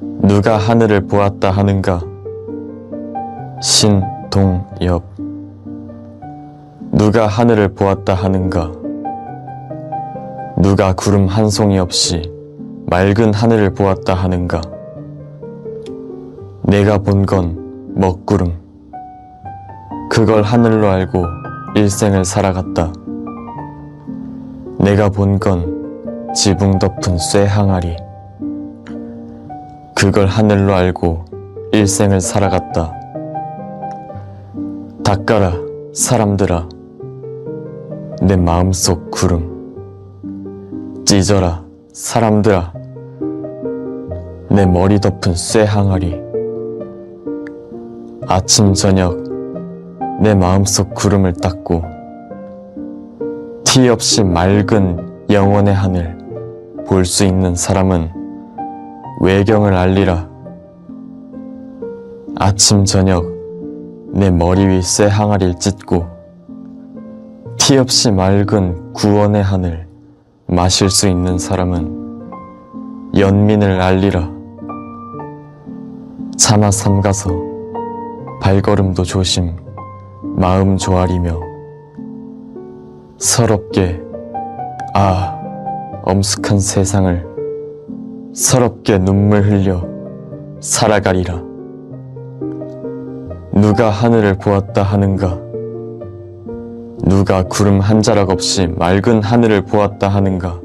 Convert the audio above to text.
누가 하늘을 보았다 하는가? 신동엽 누가 하늘을 보았다 하는가? 누가 구름 한 송이 없이 맑은 하늘을 보았다 하는가? 내가 본 건 먹구름. 그걸 하늘로 알고 일생을 살아갔다. 내가 본 건 지붕 덮은 쇠 항아리. 그걸 하늘로 알고 일생을 살아갔다. 닦아라, 사람들아. 내 마음속 구름. 찢어라, 사람들아. 내 머리 덮은 쇠 항아리. 아침, 저녁, 내 마음속 구름을 닦고, 티 없이 맑은 영원의 하늘 볼 수 있는 사람은 외경을 알리라. 아침, 저녁, 내 머리 위쇠 항아리를 찢고, 티 없이 맑은 구원의 하늘 마실 수 있는 사람은 연민을 알리라. 차마 삼가서 발걸음도 조심, 마음 조아리며 서럽게 아 엄숙한 세상을 서럽게 눈물 흘려 살아가리라. 누가 하늘을 보았다 하는가? 누가 구름 한 자락 없이 맑은 하늘을 보았다 하는가?